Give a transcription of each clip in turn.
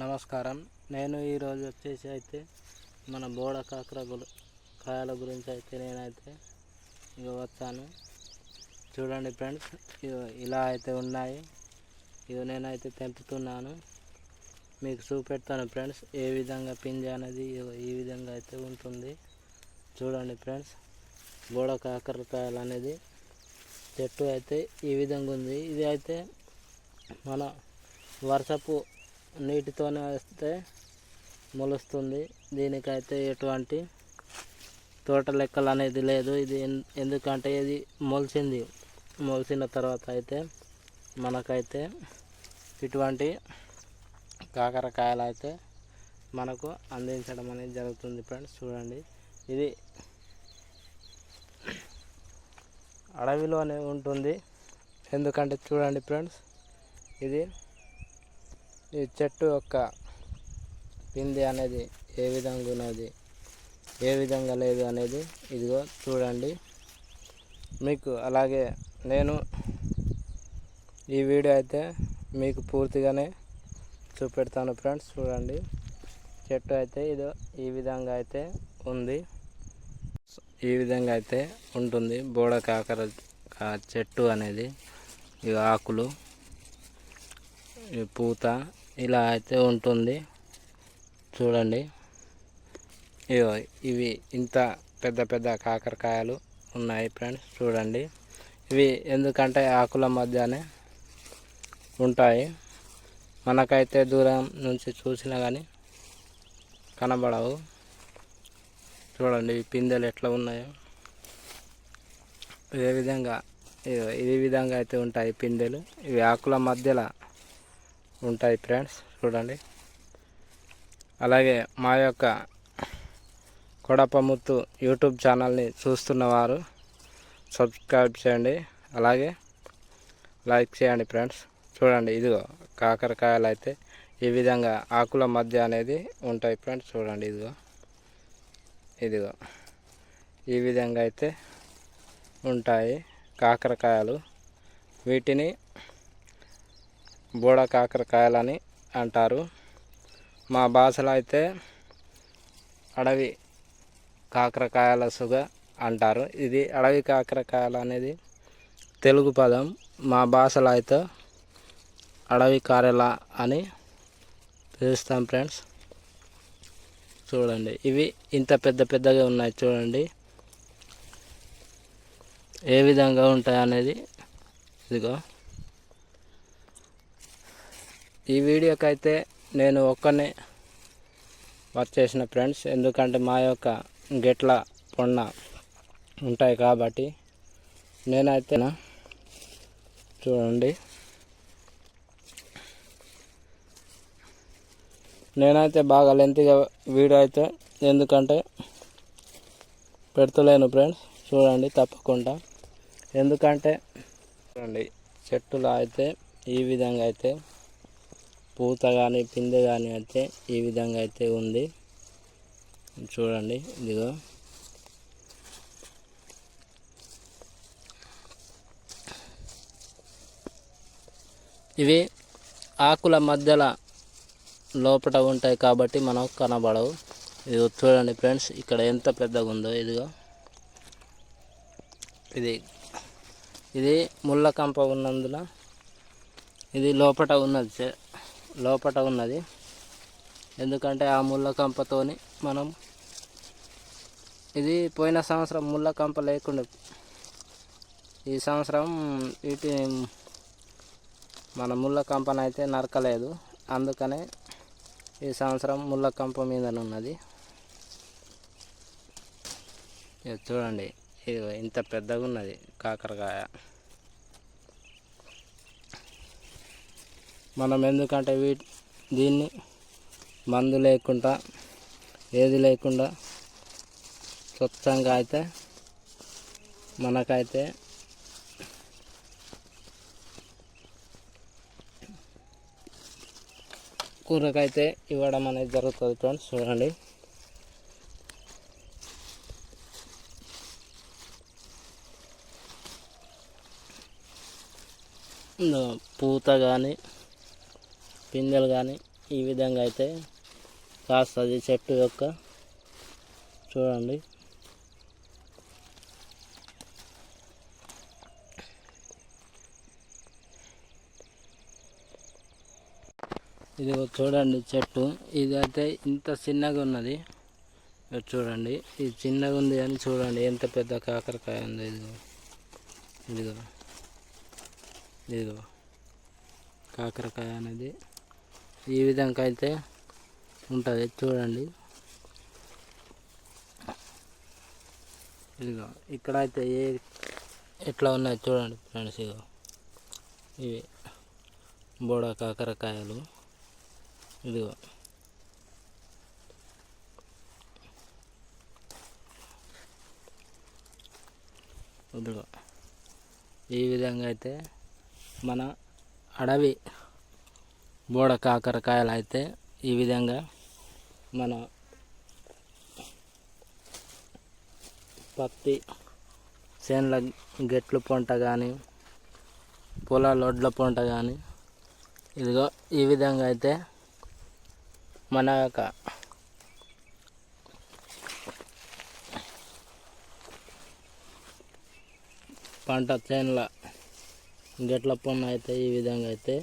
నమస్కారం. నేను ఈరోజు వచ్చేసి అయితే మన బోడ కాకర కాయల గురించి అయితే నేనైతే ఇక వచ్చాను. చూడండి ఫ్రెండ్స్ ఇగో ఇలా అయితే ఉన్నాయి. ఇవి నేనైతే తెంపుతున్నాను. మీకు చూపెడతాను ఫ్రెండ్స్ ఏ విధంగా పింజ అనేది ఇగో ఈ విధంగా అయితే ఉంటుంది. చూడండి ఫ్రెండ్స్ బోడ కాకరకాయలు అనేది చెట్టు అయితే ఈ విధంగా ఉంది. ఇది అయితే మన వర్షపు నీటితోనే వస్తే మొలుస్తుంది. దీనికైతే ఎటువంటి తోట లెక్కలు అనేది లేదు. ఇది ఎందుకంటే ఇది మొలిచింది మొలిచిన తర్వాత అయితే మనకైతే ఇటువంటి కాకరకాయలు అయితే మనకు అందించడం అనేది జరుగుతుంది ఫ్రెండ్స్. చూడండి. ఇది అడవిలోనే ఉంటుంది. ఎందుకంటే చూడండి ఫ్రెండ్స్ ఇది ఈ చెట్టు యొక్క పిండి అనేది ఏ విధంగా ఉన్నది ఏ విధంగా లేదు అనేది ఇదిగో చూడండి. మీకు అలాగే నేను ఈ వీడియో అయితే మీకు పూర్తిగానే చూపెడతాను ఫ్రెండ్స్ చూడండి. చెట్టు అయితే ఇదో ఈ విధంగా అయితే ఉంది. ఈ విధంగా అయితే ఉంటుంది. బోడ కాకర చెట్టు అనేది ఈ ఆకులు ఈ పూత ఇలా అయితే ఉంటుంది. చూడండి. ఇగో ఇవి ఇంత పెద్ద పెద్ద కాకరకాయలు ఉన్నాయి ఫ్రెండ్స్. చూడండి. ఇవి ఎందుకంటే ఆకుల మధ్యనే ఉంటాయి. మనకైతే దూరం నుంచి చూసినా కానీ కనబడవు. చూడండి పిందెలు ఎట్లా ఉన్నాయో. ఇదే విధంగా ఇగో విధంగా అయితే ఉంటాయి పిందెలు. ఇవి ఆకుల మధ్యలో ఉంటాయి ఫ్రెండ్స్ చూడండి. అలాగే మా యొక్క కొడపముత్తు యూట్యూబ్ ఛానల్ని చూస్తున్నవారు సబ్స్క్రైబ్ చేయండి. అలాగే లైక్ చేయండి ఫ్రెండ్స్. చూడండి ఇదిగో కాకరకాయలు అయితే ఈ విధంగా ఆకుల మధ్య అనేది ఉంటాయి ఫ్రెండ్స్. చూడండి ఇదిగో. ఇదిగో. ఈ విధంగా అయితే ఉంటాయి కాకరకాయలు. వీటిని బోడ కాకరకాయలని అంటారు. మా భాషలో అయితే అడవి కాకరకాయల సుగ అంటారు. ఇది అడవి కాకరకాయలు అనేది తెలుగు పదం. మా భాషలో అయితే అడవి కారెల అని పిలుస్తాం ఫ్రెండ్స్. చూడండి ఇవి ఇంత పెద్ద పెద్దగా ఉన్నాయి చూడండి. ఏ విధంగా ఉంటాయి అనేది ఇదిగో. ఈ వీడియోకి అయితే నేను ఒక్కనే చేసిన ఫ్రెండ్స్ ఎందుకంటే మా యొక్క గెట్ల పొన్న ఉంటాయి కాబట్టి నేనైతే నా- చూడండి. నేనైతే బాగా లెంత్గా వీడియో అయితే ఎందుకంటే పెడతలేను ఫ్రెండ్స్ చూడండి తప్పకుండా. ఎందుకంటే చూడండి చెట్టులో అయితే ఈ విధంగా అయితే పూత కానీ పిందె కానీ అయితే ఈ విధంగా అయితే ఉంది. చూడండి ఇదిగో. ఇవి ఆకుల మధ్యలో లోపల ఉంటాయి కాబట్టి మనకు కనబడవు. ఇది చూడండి ఫ్రెండ్స్ ఇక్కడ ఎంత పెద్దగా ఉందో ఇదిగో. ఇది ఇది ముళ్ళ కంప ఉన్నందున ఇది లోపట ఉన్నది. లోపట ఉన్నది. ఎందుకంటే ఆ ముళ్ళ కంపతోని మనం ఇది పోయిన సంవత్సరం ముళ్ళ కంప లేకుండా. ఈ సంవత్సరం వీటి మన ముళ్ళకంపనైతే నరకలేదు. అందుకనే ఈ సంవత్సరం ముళ్ళ కంప ఉన్నది. చూడండి ఇది ఇంత పెద్దగా ఉన్నది కాకరకాయ. మనం ఎందుకంటే వీ దీన్ని మందు లేకుండా ఏది లేకుండా స్వచ్ఛంగా అయితే మనకైతే కూరకైతే ఇవ్వడం అనేది జరుగుతుంది ఫ్రెండ్స్ చూడండి. పూత కానీ పిందెలు కానీ ఈ విధంగా అయితే కాస్తుంది చెట్టు యొక్క చూడండి. ఇది చూడండి చెట్టు. ఇది అయితే ఇంత చిన్నగా ఉన్నది. చూడండి. ఇది చిన్నగా ఉంది అని చూడండి. ఎంత పెద్ద కాకరకాయ ఉంది ఇదిగో. ఇదిగో. ఇదిగో. కాకరకాయ అనేది ఈ విధంగా అయితే ఉంటుంది. చూడండి. ఇదిగో ఇక్కడైతే ఏ ఎట్లా ఉన్నాయి చూడండి ఫ్రెండ్స్ ఇగో. ఇవి బోడ కాకరకాయలు. ఇదిగో. ఇదిగో. ఈ విధంగా అయితే మన అడవి బోడ కాకరకాయలు అయితే ఈ విధంగా మన పత్తి చేనుల గెట్లు పొంట కానీ పొలాల ఒడ్ల పొంట కానీ ఇదిగో ఈ విధంగా అయితే మన యొక్క పంట చేనుల గెట్ల పొన్న అయితే ఈ విధంగా అయితే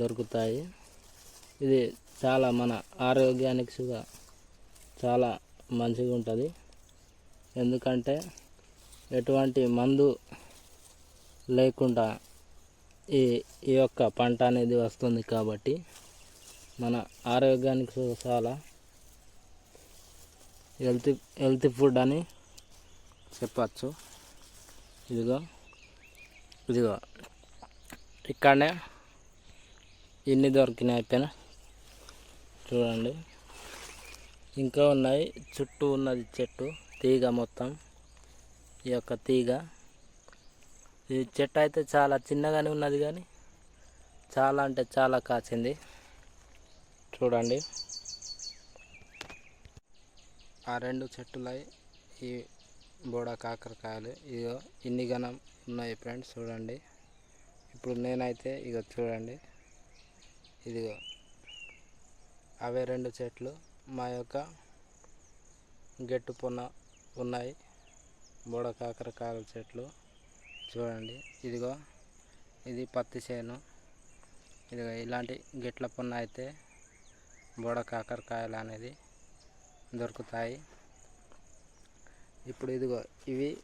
దొరుకుతాయి. ఇది చాలా మన ఆరోగ్యానికి చాలా మంచిగా ఉంటుంది. ఎందుకంటే ఎటువంటి మందు లేకుండా ఈ ఈ యొక్క పంట అనేది వస్తుంది కాబట్టి మన ఆరోగ్యానికి చాలా హెల్తీ హెల్తీ ఫుడ్ అని చెప్పచ్చు. ఇదిగో ఇదిగో ఇక్కడనే ఎన్ని దొరికినాయి అయిపోయినా చూడండి. ఇంకా ఉన్నాయి. చుట్టూ ఉన్నది చెట్టు తీగ మొత్తం. ఈ యొక్క తీగ. ఈ చెట్టు అయితే చాలా చిన్నగానే ఉన్నది కానీ చాలా అంటే చాలా కాచింది. చూడండి. ఆ రెండు చెట్టులై ఈ బోడ కాకరకాయలు. ఇగో ఇన్ని గణం ఉన్నాయి ఫ్రెండ్స్ చూడండి. ఇప్పుడు నేనైతే ఇగో చూడండి. ఇదిగో. అవే రెండు చెట్లు మా యొక్క గెట్టు పొన్న ఉన్నాయి. బోడ కాకరకాయల చెట్లు. చూడండి. ఇదిగో. ఇది పత్తి చేను. ఇదిగో ఇలాంటి గెట్ల పొన్న అయితే బోడ కాకరకాయలు అనేది దొరుకుతాయి. ఇప్పుడు ఇదిగో ఇవి